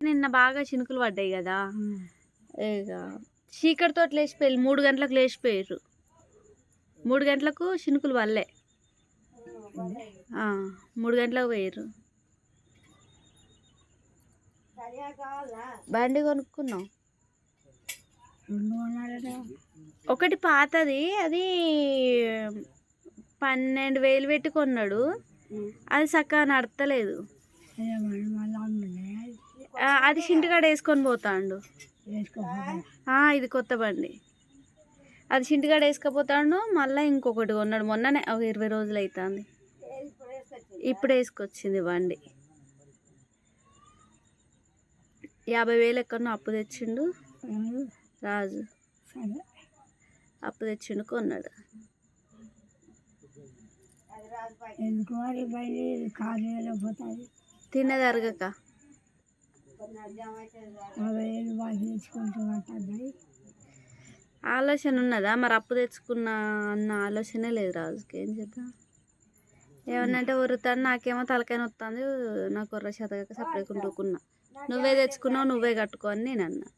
నిన్న బాగా చినుకులు పడ్డాయి కదా. ఇక చీకటితో లేచిపోయారు. మూడు గంటలకు లేచిపోయారు. మూడు గంటలకు చినుకులు ఆ, మూడు గంటలకు పోయారు. బండి కొనుక్కున్నాం. ఒకటి పాతది. అది పన్నెండు వేలు పెట్టి కొన్నాడు. అది చక్కగా నడతలేదు. అదే చింటికాడ వేసుకొని పోతాండు. ఇది కొత్త బండి. అది చింటికాడ వేసుకపోతాడు మళ్ళీ ఇంకొకటి కొన్నాడు. మొన్ననే ఒక ఇరవై రోజులు అవుతుంది ఇప్పుడు వేసుకొచ్చింది బండి. యాభై వేలు ఎక్కడో అప్పు తెచ్చిండు. రాజు. అప్పు తెచ్చిండు కొన్నాడు. ఎందుకు ఆలోచన ఉన్నదా? మరి అప్పు తెచ్చుకున్నా అన్న ఆలోచనే లేదు రాజుకి. ఏం చేద్దాం? ఏమన్నంటే ఉరుతాను నాకేమో తలకాయ వస్తుంది నాకు కొర్ర చేతగాక సపరేట్ కుంటుకున్నా. నువ్వే తెచ్చుకున్నావు నువ్వే కట్టుకో అని నేను అన్నా.